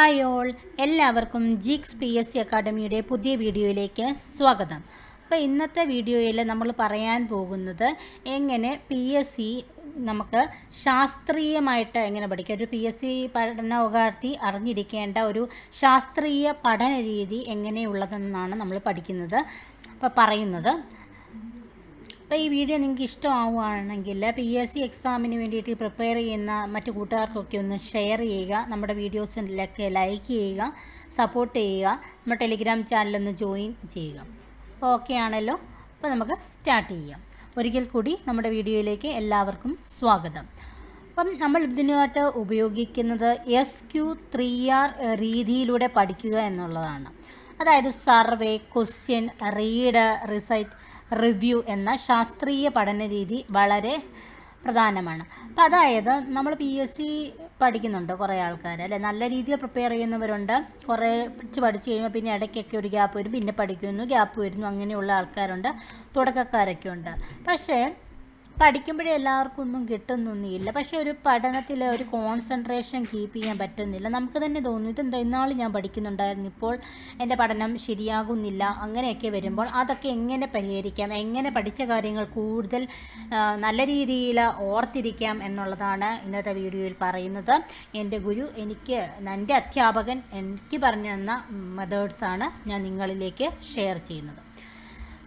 Hi all എല്ലാവർക്കും geeks P S C അക്കാഡമിയുടെ പുതിയ വീഡിയോയിലേക്ക് സ്വാഗതം. അപ്പോൾ ഇന്നത്തെ വീഡിയോയിൽ നമ്മൾ പറയാൻ പോകുന്നത് എങ്ങനെ പി എസ് സി നമുക്ക് ശാസ്ത്രീയമായിട്ട് എങ്ങനെ പഠിക്കാം. ഒരു പി എസ് സി പഠനോകാർത്ഥി അറിഞ്ഞിരിക്കേണ്ട ഒരു ശാസ്ത്രീയ പഠന രീതി എങ്ങനെയുള്ളതെന്നാണ് നമ്മൾ പഠിക്കുന്നത്. അപ്പോൾ പറയുന്നത് അപ്പോൾ ഈ വീഡിയോ നിങ്ങൾക്ക് ഇഷ്ടമാവുകയാണെങ്കിൽ പി എസ് സി എക്സാമിന് വേണ്ടിയിട്ട് പ്രിപ്പയർ ചെയ്യുന്ന മറ്റു കൂട്ടുകാർക്കൊക്കെ ഒന്ന് ഷെയർ ചെയ്യുക. നമ്മുടെ വീഡിയോസിലൊക്കെ ലൈക്ക് ചെയ്യുക. സപ്പോർട്ട് ചെയ്യുക. നമ്മുടെ ടെലിഗ്രാം ചാനലൊന്ന് ജോയിൻ ചെയ്യുക. അപ്പോൾ ഓക്കെ ആണല്ലോ. അപ്പോൾ നമുക്ക് സ്റ്റാർട്ട് ചെയ്യാം. ഒരിക്കൽ കൂടി നമ്മുടെ വീഡിയോയിലേക്ക് എല്ലാവർക്കും സ്വാഗതം. അപ്പം നമ്മൾ ഇതിനായിട്ട് ഉപയോഗിക്കുന്നത് എസ് ക്യു ത്രീ ആർ രീതിയിലൂടെ പഠിക്കുക എന്നുള്ളതാണ്. അതായത് survey question read recite review എന്ന ശാസ്ത്രീയ പഠന രീതി വളരെ പ്രധാനമാണ്. അപ്പം അതായത് നമ്മൾ പി എസ് സി പഠിക്കുന്നുണ്ട് കുറേ ആൾക്കാർ അല്ലെ? നല്ല രീതിയിൽ പ്രിപ്പയർ ചെയ്യുന്നവരുണ്ട്. കുറേ പഠിച്ച് കഴിയുമ്പോൾ പിന്നെ ഇടയ്ക്കൊക്കെ ഒരു ഗ്യാപ്പ് വരും പിന്നെ പഠിക്കുന്നു ഗ്യാപ്പ് വരുന്നു അങ്ങനെയുള്ള ആൾക്കാരുണ്ട് തുടക്കക്കാരൊക്കെ ഉണ്ട്. പക്ഷേ പഠിക്കുമ്പോഴേ എല്ലാവർക്കും ഒന്നും കിട്ടുന്നൊന്നുമില്ല. പക്ഷേ ഒരു പഠനത്തിൽ ഒരു കോൺസെൻട്രേഷൻ കീപ്പ് ചെയ്യാൻ പറ്റുന്നില്ല. നമുക്ക് തന്നെ തോന്നുന്നു ഇതെന്താ ഇന്നാൾ ഞാൻ പഠിക്കുന്നുണ്ടായിരുന്നു. ഇപ്പോൾ എന്റെ പഠനം ശരിയാകുന്നില്ല. അങ്ങനെയൊക്കെ വരുമ്പോൾ അതൊക്കെ എങ്ങനെ പരിഹരിക്കാം? എങ്ങനെ പഠിച്ച കാര്യങ്ങൾ കൂടുതൽ നല്ല രീതിയിൽ ഓർത്തിരിക്കാം എന്നുള്ളതാണ് ഇന്നത്തെ വീഡിയോയിൽ പറയുന്നത്. എന്റെ ഗുരു എനിക്ക് എന്റെ അധ്യാപകൻ എനിക്ക് പറഞ്ഞു തന്ന മെത്തേഡ്സാണ് ഞാൻ നിങ്ങളിലേക്ക് ഷെയർ ചെയ്യുന്നത്.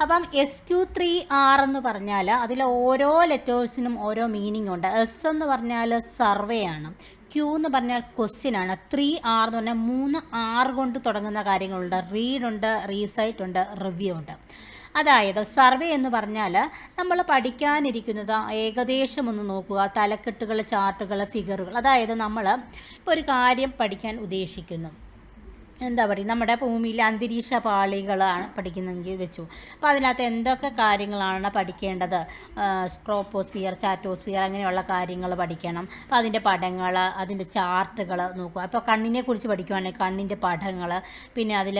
അപ്പം എസ് ക്യു ത്രീ ആർ എന്ന് പറഞ്ഞാൽ അതിൽ ഓരോ ലെറ്റേഴ്സിനും ഓരോ മീനിങ് ഉണ്ട്. എസ് എന്ന് പറഞ്ഞാൽ സർവേ ആണ്. ക്യൂ എന്ന് പറഞ്ഞാൽ ക്വസ്റ്റ്യൻ ആണ്. ത്രീ ആർ എന്ന് പറഞ്ഞാൽ മൂന്ന് ആർ കൊണ്ട് തുടങ്ങുന്ന കാര്യങ്ങളുണ്ട്. റീഡ് ഉണ്ട് റീസൈറ്റ് ഉണ്ട് റിവ്യൂ ഉണ്ട്. അതായത് സർവേ എന്ന് പറഞ്ഞാൽ നമ്മൾ പഠിക്കാനിരിക്കുന്നത് ഏകദേശം ഒന്ന് നോക്കുക. തലക്കെട്ടുകൾ ചാർട്ടുകൾ ഫിഗറുകൾ അതായത് നമ്മൾ ഒരു കാര്യം പഠിക്കാൻ ഉദ്ദേശിക്കുന്നു. എന്താ പറയുക നമ്മുടെ ഭൂമിയിലെ അന്തരീക്ഷ പാളികളാണ് പഠിക്കുന്നതെങ്കിൽ വെച്ചു. അപ്പോൾ അതിനകത്ത് എന്തൊക്കെ കാര്യങ്ങളാണ് പഠിക്കേണ്ടത്? സ്ട്രോപ്പോസ്ഫിയർ ചാറ്റോസ്ഫിയർ അങ്ങനെയുള്ള കാര്യങ്ങൾ പഠിക്കണം. അപ്പോൾ അതിന്റെ പടങ്ങൾ അതിന്റെ ചാർട്ടുകൾ നോക്കുക. അപ്പോൾ കണ്ണിനെ കുറിച്ച് പഠിക്കുവാണെങ്കിൽ കണ്ണിന്റെ പടങ്ങൾ പിന്നെ അതിൽ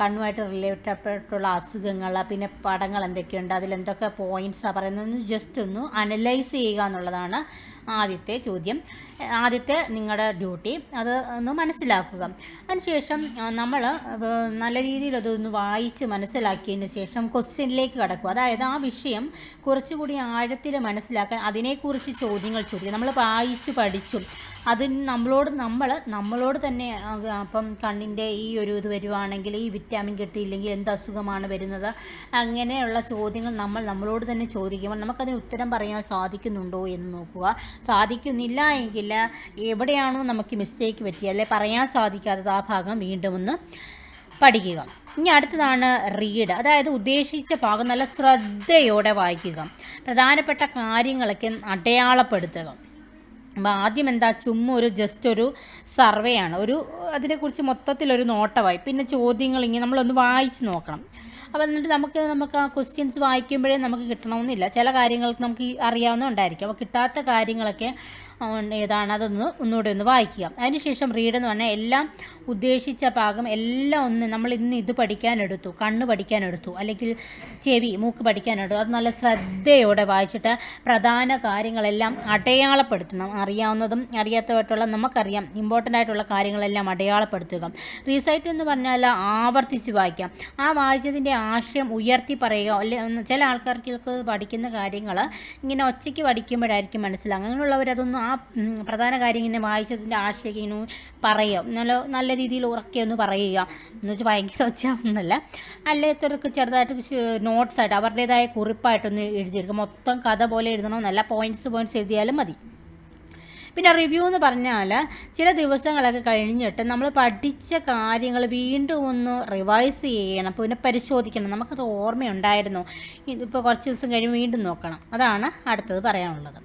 കണ്ണുമായിട്ട് റിലേറ്റപ്പെട്ടുള്ള അസുഖങ്ങൾ പിന്നെ പടങ്ങൾ എന്തൊക്കെയുണ്ട് അതിലെന്തൊക്കെ പോയിന്റ്സാണ് പറയുന്നത്. ജസ്റ്റ് ഒന്ന് അനലൈസ് ചെയ്യുക എന്നുള്ളതാണ് ആദ്യത്തെ ചോദ്യം ആദ്യത്തെ നിങ്ങളുടെ ഡ്യൂട്ടി അത് ഒന്ന് മനസ്സിലാക്കുക. അതിനുശേഷം നമ്മൾ നല്ല രീതിയിൽ അതൊന്ന് വായിച്ച് മനസ്സിലാക്കിയതിന് ശേഷം ക്വസ്റ്റ്യനിലേക്ക് കടക്കുക. അതായത് ആ വിഷയം കുറച്ചുകൂടി ആഴത്തിൽ മനസ്സിലാക്കാൻ അതിനെക്കുറിച്ച് ചോദ്യങ്ങൾ ചോദിക്കുക. നമ്മൾ വായിച്ച് പഠിച്ചു. അതിന് നമ്മളോട് നമ്മൾ നമ്മളോട് തന്നെ അപ്പം കണ്ണിന്റെ ഈ ഒരു ഇത് വരുവാണെങ്കിൽ ഈ വിറ്റാമിൻ കിട്ടിയില്ലെങ്കിൽ എന്ത് അസുഖമാണ് വരുന്നത്? അങ്ങനെയുള്ള ചോദ്യങ്ങൾ നമ്മൾ നമ്മളോട് തന്നെ ചോദിക്കുമ്പോൾ നമുക്കതിന് ഉത്തരം പറയാൻ സാധിക്കുന്നുണ്ടോ എന്ന് നോക്കുക. സാധിക്കുന്നില്ല എങ്കിൽ എവിടെയാണോ നമുക്ക് മിസ്റ്റേക്ക് പറ്റിയ അല്ലെ പറയാൻ സാധിക്കാത്തത് ആ ഭാഗം വീണ്ടും ഒന്ന് പഠിക്കുക. ഇനി അടുത്തതാണ് റീഡ് അതായത് ഉദ്ദേശിച്ച ഭാഗം നല്ല ശ്രദ്ധയോടെ വായിക്കുക. പ്രധാനപ്പെട്ട കാര്യങ്ങളൊക്കെ അടയാളപ്പെടുത്തുക. അപ്പോൾ ആദ്യം എന്താ? ചുമ്മാ ഒരു ജസ്റ്റ് ഒരു സർവേ ആണ്. ഒരു അതിനെക്കുറിച്ച് മൊത്തത്തിലൊരു നോട്ടമായി. പിന്നെ ചോദ്യങ്ങൾ ഇങ്ങനെ നമ്മളൊന്ന് വായിച്ച് നോക്കണം. അപ്പോൾ എന്നിട്ട് നമുക്ക് നമുക്ക് ആ ക്വസ്റ്റ്യൻസ് വായിക്കുമ്പോഴേ നമുക്ക് കിട്ടണമെന്നില്ല. ചില കാര്യങ്ങൾക്ക് നമുക്ക് അറിയാവുന്ന ഉണ്ടായിരിക്കും അപ്പോൾ കിട്ടാത്ത കാര്യങ്ങളൊക്കെ ഏതാണ് അതൊന്ന് ഒന്നുകൂടെ ഒന്ന് വായിക്കുക. അതിനുശേഷം റീഡ് എന്ന് പറഞ്ഞാൽ എല്ലാം ഉദ്ദേശിച്ച ഭാഗം എല്ലാം ഒന്ന് നമ്മൾ ഇന്ന് ഇത് പഠിക്കാനെടുത്തു കണ്ണ് പഠിക്കാനെടുത്തു അല്ലെങ്കിൽ ചെവി മൂക്ക് പഠിക്കാനെടുത്തു. അത് നല്ല ശ്രദ്ധയോടെ വായിച്ചിട്ട് പ്രധാന കാര്യങ്ങളെല്ലാം അടയാളപ്പെടുത്തണം. അറിയാവുന്നതും അറിയാത്തതായിട്ടുള്ള നമുക്കറിയാം. ഇമ്പോർട്ടന്റ് ആയിട്ടുള്ള കാര്യങ്ങളെല്ലാം അടയാളപ്പെടുത്തുക. റീസൈറ്റ് എന്ന് പറഞ്ഞാൽ ആവർത്തിച്ച് വായിക്കാം. ആ വായിച്ചതിന്റെ ആശയം ഉയർത്തി പറയുക. അല്ലെങ്കിൽ ചില ആൾക്കാർക്ക് പഠിക്കുന്ന കാര്യങ്ങൾ ഇങ്ങനെ ഒച്ചയ്ക്ക് പഠിക്കുമ്പോഴായിരിക്കും മനസ്സിലാകുക അങ്ങനെയുള്ളവരതൊന്നും ആ പ്രധാന കാര്യം ഇങ്ങനെ വായിച്ചതിന്റെ ആശയം ഇങ്ങനെ പറയുക. നല്ല നല്ല രീതിയിൽ ഉറക്കെ ഒന്ന് പറയുക. എന്ന് വെച്ചാൽ ഭയങ്കര ഒച്ചയൊന്നുമല്ല അല്ലാത്തവർക്ക് ചെറുതായിട്ട് നോട്ട്സ് ആയിട്ട് അവരുടേതായ കുറിപ്പായിട്ടൊന്ന് എഴുതിയെടുക്കുക. മൊത്തം കഥ പോലെ എഴുതണമെന്നല്ല പോയിന്റ്സ് പോയിന്റ്സ് എഴുതിയാലും മതി. പിന്നെ റിവ്യൂ എന്ന് പറഞ്ഞാൽ ചില ദിവസങ്ങളൊക്കെ കഴിഞ്ഞിട്ട് നമ്മൾ പഠിച്ച കാര്യങ്ങൾ വീണ്ടും ഒന്ന് റിവൈസ് ചെയ്യണം. പിന്നെ പരിശോധിക്കണം. നമുക്കത് ഓർമ്മയുണ്ടായിരുന്നു? ഇതിപ്പോൾ കുറച്ച് ദിവസം കഴിഞ്ഞ് വീണ്ടും നോക്കണം. അതാണ് അടുത്തത് പറയാനുള്ളത്.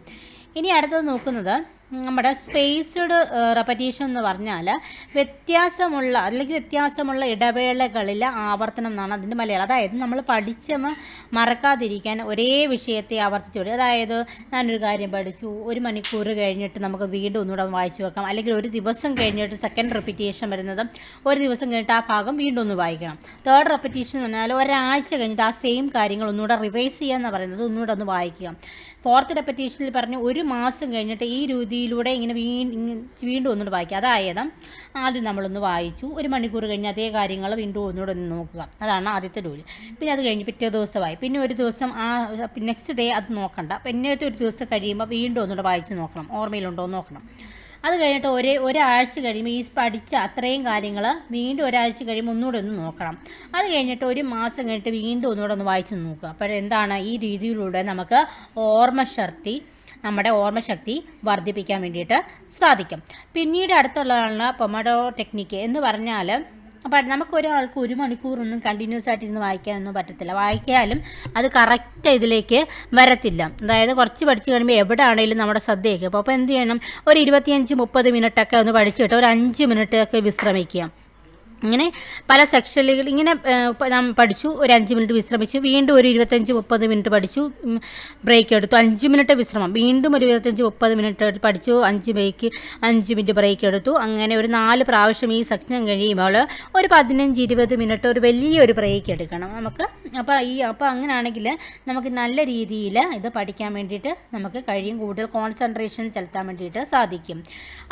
ഇനി അടുത്തത് നോക്കുന്നത് നമ്മുടെ സ്പേസ്ഡ് റെപ്പറ്റീഷൻ എന്ന് പറഞ്ഞാൽ വ്യത്യാസമുള്ള അല്ലെങ്കിൽ വ്യത്യാസമുള്ള ഇടവേളകളിൽ ആവർത്തനം എന്നാണ് അതിന്റെ മലയാളം. അതായത് നമ്മൾ പഠിച്ച മറക്കാതിരിക്കാൻ ഒരേ വിഷയത്തെ ആവർത്തിച്ചു വിടും അതായത് ഞാനൊരു കാര്യം പഠിച്ചു ഒരു മണിക്കൂർ കഴിഞ്ഞിട്ട് നമുക്ക് വീണ്ടും ഒന്നുകൂടെ വായിച്ചു വെക്കാം. അല്ലെങ്കിൽ ഒരു ദിവസം കഴിഞ്ഞിട്ട് സെക്കൻഡ് റെപ്പിറ്റേഷൻ വരുന്നത് ഒരു ദിവസം കഴിഞ്ഞിട്ട് ആ ഭാഗം വീണ്ടും ഒന്ന് വായിക്കണം. തേർഡ് റെപ്പിറ്റേഷൻ എന്ന് പറഞ്ഞാൽ ഒരാഴ്ച കഴിഞ്ഞിട്ട് ആ സെയിം കാര്യങ്ങൾ ഒന്നുകൂടെ റിവൈസ് ചെയ്യുക എന്ന് പറയുന്നത് ഒന്നുകൂടെ ഒന്ന് വായിക്കുക. ഫോർത്ത് റെപ്പറ്റീഷനിൽ പറഞ്ഞ് ഒരു മാസം കഴിഞ്ഞിട്ട് ഈ രീതി രീതിയിലൂടെ ഇങ്ങനെ വീണ്ടും വീണ്ടും ഒന്നുകൂടെ വായിക്കുക അതായത് ആദ്യം നമ്മളൊന്ന് വായിച്ചു. ഒരു മണിക്കൂർ കഴിഞ്ഞ് അതേ കാര്യങ്ങൾ വീണ്ടും ഒന്നുകൂടെ ഒന്ന് നോക്കുക. അതാണ് ആദ്യത്തെ ജോലി. പിന്നെ അത് കഴിഞ്ഞ് പിറ്റേ ദിവസമായി. പിന്നെ ഒരു ദിവസം ആ നെക്സ്റ്റ് ഡേ അത് നോക്കണ്ട. പിന്നത്തെ ഒരു ദിവസം കഴിയുമ്പോൾ വീണ്ടും ഒന്നുകൂടെ വായിച്ച് നോക്കണം. ഓർമ്മയിലുണ്ടോ എന്ന് നോക്കണം. അത് കഴിഞ്ഞിട്ട് ഒരേ ഒരാഴ്ച കഴിയുമ്പോൾ ഈ പഠിച്ച അത്രയും കാര്യങ്ങൾ വീണ്ടും ഒരാഴ്ച കഴിയുമ്പോൾ ഒന്നുകൂടെ ഒന്ന് നോക്കണം. അത് കഴിഞ്ഞിട്ട് ഒരു മാസം കഴിഞ്ഞിട്ട് വീണ്ടും ഒന്നുകൂടെ ഒന്ന് വായിച്ച് നോക്കുക. അപ്പോൾ എന്താണ് ഈ രീതിയിലൂടെ നമുക്ക് ഓർമ്മശക്തി നമ്മുടെ ഓർമ്മശക്തി വർദ്ധിപ്പിക്കാൻ വേണ്ടിയിട്ട് സാധിക്കും. പിന്നീട് അടുത്തുള്ളതാണ് പൊമഡോ ടെക്നിക്ക് എന്ന് പറഞ്ഞാൽ അപ്പം നമുക്കൊരാൾക്ക് ഒരു മണിക്കൂറൊന്നും കണ്ടിന്യൂസ് ആയിട്ട് ഇരുന്ന് വായിക്കാനൊന്നും പറ്റത്തില്ല. വായിക്കാലും അത് കറക്റ്റ് ഇതിലേക്ക് വരത്തില്ല. അതായത് കുറച്ച് പഠിച്ചു കഴിയുമ്പോൾ എവിടെ ആണെങ്കിലും നമ്മുടെ ശ്രദ്ധയൊക്കെ. അപ്പോൾ അപ്പോൾ എന്ത് ചെയ്യണം? ഒരു ഇരുപത്തിയഞ്ച് മുപ്പത് മിനിറ്റൊക്കെ ഒന്ന് പഠിച്ചിട്ട് ഒരു അഞ്ച് മിനിറ്റൊക്കെ വിശ്രമിക്കുക. ഇങ്ങനെ പല സെക്ഷനുകൾ ഇങ്ങനെ നാം പഠിച്ചു ഒരു അഞ്ച് മിനിറ്റ് വിശ്രമിച്ചു വീണ്ടും ഒരു ഇരുപത്തഞ്ച് മുപ്പത് മിനിറ്റ് പഠിച്ചു ബ്രേക്ക് എടുത്തു. അഞ്ച് മിനിറ്റ് വിശ്രമം. വീണ്ടും ഒരു ഇരുപത്തഞ്ച് മുപ്പത് മിനിറ്റ് പഠിച്ചു അഞ്ച് ബ്രേക്ക് അഞ്ച് മിനിറ്റ് ബ്രേക്ക് എടുത്തു. അങ്ങനെ ഒരു നാല് പ്രാവശ്യം ഈ സെക്ഷൻ കഴിയുമ്പോൾ ഒരു പതിനഞ്ച് ഇരുപത് മിനിറ്റ് ഒരു വലിയൊരു ബ്രേക്ക് എടുക്കണം നമുക്ക്. അപ്പോൾ ഈ അപ്പോൾ അങ്ങനെയാണെങ്കിൽ നമുക്ക് നല്ല രീതിയിൽ ഇത് പഠിക്കാൻ വേണ്ടിയിട്ട് നമുക്ക് കഴിയും. കൂടുതൽ കോൺസെൻട്രേഷൻ ചെലുത്താൻ വേണ്ടിയിട്ട് സാധിക്കും.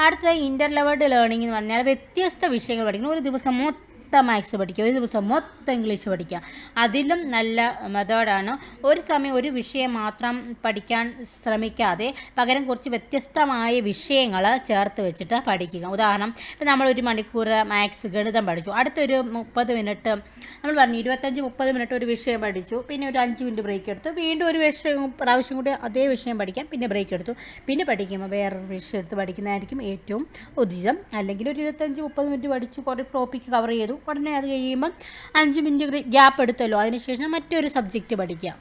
അടുത്ത ഇന്റർ ലെവൽഡ് ലേണിംഗ് എന്ന് പറഞ്ഞാൽ വ്യത്യസ്ത വിഷയങ്ങൾ പഠിക്കണം ഒരു ദിവസം тому മൊത്തം മാത്സ് പഠിക്കുക. ഒരു ദിവസം മൊത്തം ഇംഗ്ലീഷ് പഠിക്കുക. അതിലും നല്ല മെത്തേഡാണ് ഒരു സമയം ഒരു വിഷയം മാത്രം പഠിക്കാൻ ശ്രമിക്കാതെ പകരം കുറച്ച് വ്യത്യസ്തമായ വിഷയങ്ങൾ ചേർത്ത് വെച്ചിട്ട് പഠിക്കുക. ഉദാഹരണം ഇപ്പം നമ്മൾ ഒരു മണിക്കൂർ മാത്സ് ഗണിതം പഠിച്ചു. അടുത്തൊരു മുപ്പത് മിനിറ്റ് നമ്മൾ പറഞ്ഞു ഇരുപത്തഞ്ച് മുപ്പത് മിനിറ്റ് ഒരു വിഷയം പഠിച്ചു. പിന്നെ ഒരു അഞ്ച് മിനിറ്റ് ബ്രേക്ക് എടുത്തു. വീണ്ടും ഒരു വിഷയം പ്രാവശ്യം കൂടി അതേ വിഷയം പഠിക്കാം. പിന്നെ ബ്രേക്ക് എടുത്തു. പിന്നെ പഠിക്കുമ്പോൾ വേറെ വിഷയം എടുത്ത് പഠിക്കുന്നതായിരിക്കും ഏറ്റവും ഉചിതം. അല്ലെങ്കിൽ ഒരു ഇരുപത്തഞ്ച് മുപ്പത് മിനിറ്റ് പഠിച്ചു കുറേ ടോപ്പിക്ക് കവർ ചെയ്തു. ഉടനെ അത് കഴിയുമ്പം അഞ്ച് മിനിറ്റ് ഗ്യാപ്പ് എടുത്തല്ലോ. അതിനുശേഷം മറ്റൊരു സബ്ജക്റ്റ് പഠിക്കാം.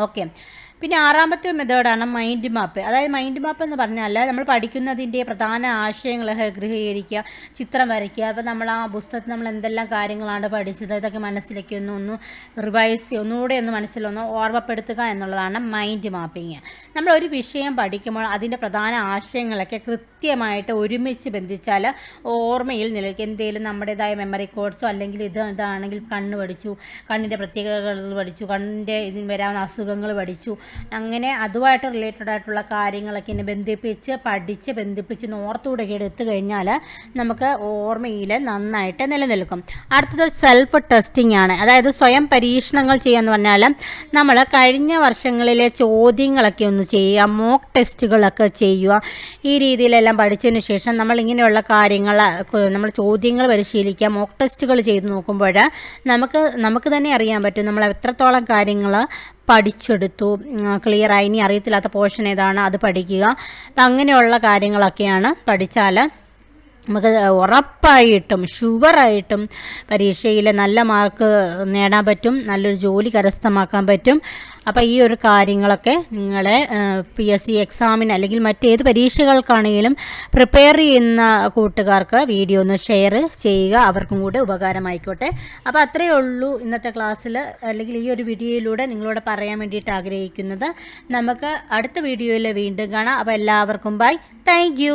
ഓക്കെ പിന്നെ ആറാമത്തെ മെത്തേഡാണ് മൈൻഡ് മാപ്പ് അതായത് മൈൻഡ് മാപ്പ് എന്ന് പറഞ്ഞാൽ നമ്മൾ പഠിക്കുന്നതിന്റെ പ്രധാന ആശയങ്ങൾ ഗൃഹീകരിക്കുക ചിത്രം വരയ്ക്കുക. അപ്പോൾ നമ്മൾ ആ പുസ്തകത്തിൽ നമ്മൾ എന്തെല്ലാം കാര്യങ്ങളാണ് പഠിച്ചത് ഇതൊക്കെ മനസ്സിലേക്ക് ഒന്ന് ഒന്ന് റിവൈസ് ഒന്നുകൂടെ ഒന്ന് മനസ്സിലൊന്ന് ഓർമ്മപ്പെടുത്തുക എന്നുള്ളതാണ് മൈൻഡ് മാപ്പിങ് നമ്മൾ ഒരു വിഷയം പഠിക്കുമ്പോൾ അതിന്റെ പ്രധാന ആശയങ്ങളൊക്കെ കൃത്യമായിട്ട് ഒരുമിച്ച് ബന്ധിച്ചാൽ ഓർമ്മയിൽ നിലയ്ക്ക് എന്തെങ്കിലും നമ്മുടേതായ മെമ്മറി കോഡ്സോ അല്ലെങ്കിൽ ഇത് ഇതാണെങ്കിൽ കണ്ണ് പഠിച്ചു കണ്ണിന്റെ പ്രത്യേകതകൾ പഠിച്ചു കണ്ണിന്റെ ഇതിന് വരാവുന്ന അസുഖങ്ങൾ പഠിച്ചു അങ്ങനെ അതുമായിട്ട് റിലേറ്റഡ് ആയിട്ടുള്ള കാര്യങ്ങളൊക്കെ ഇനി ബന്ധിപ്പിച്ച് പഠിച്ച് ബന്ധിപ്പിച്ച് നോർത്തുകൂടെ എടുത്തു കഴിഞ്ഞാൽ നമുക്ക് ഓർമ്മയിൽ നന്നായിട്ട് നിലനിൽക്കും. അടുത്തത് സെൽഫ് ടെസ്റ്റിംഗ് ആണ്. അതായത് സ്വയം പരീക്ഷണങ്ങൾ ചെയ്യാന്ന് പറഞ്ഞാൽ നമ്മൾ കഴിഞ്ഞ വർഷങ്ങളിലെ ചോദ്യങ്ങളൊക്കെ ഒന്ന് ചെയ്യുക മോക്ക് ടെസ്റ്റുകളൊക്കെ ചെയ്യുക. ഈ രീതിയിലെല്ലാം പഠിച്ചതിന് ശേഷം നമ്മൾ ഇങ്ങനെയുള്ള കാര്യങ്ങൾ നമ്മൾ ചോദ്യങ്ങൾ പരിശീലിക്കുക മോക്ക് ടെസ്റ്റുകൾ ചെയ്ത് നോക്കുമ്പോൾ നമുക്ക് നമുക്ക് തന്നെ അറിയാൻ പറ്റും നമ്മൾ എത്രത്തോളം കാര്യങ്ങൾ പഠിച്ചെടുത്തു. ആയി. ഇനി അറിയത്തില്ലാത്ത പോർഷൻ ഏതാണ്? അത് പഠിക്കുക. അങ്ങനെയുള്ള കാര്യങ്ങളൊക്കെയാണ് പഠിച്ചാൽ നമുക്ക് ഉറപ്പായിട്ടും ഷുവറായിട്ടും പരീക്ഷയിൽ നല്ല മാർക്ക് നേടാൻ പറ്റും. നല്ലൊരു ജോലി കരസ്ഥമാക്കാൻ പറ്റും. അപ്പോൾ ഈ ഒരു കാര്യങ്ങളൊക്കെ നിങ്ങളെ പി എസ് സി എക്സാമിന് അല്ലെങ്കിൽ മറ്റേത് പരീക്ഷകൾക്കാണെങ്കിലും പ്രിപ്പയർ ചെയ്യുന്ന കൂട്ടുകാർക്ക് വീഡിയോ ഒന്ന് ഷെയർ ചെയ്യുക. അവർക്കും കൂടെ ഉപകാരമായിക്കോട്ടെ. അപ്പോൾ അത്രയേ ഉള്ളൂ ഇന്നത്തെ ക്ലാസ്സിൽ അല്ലെങ്കിൽ ഈ ഒരു വീഡിയോയിലൂടെ നിങ്ങളോട് പറയാൻ വേണ്ടിയിട്ട് ആഗ്രഹിക്കുന്നത്. നമുക്ക് അടുത്ത വീഡിയോയിൽ വീണ്ടും കാണാം. അപ്പോൾ എല്ലാവർക്കും ബൈ താങ്ക്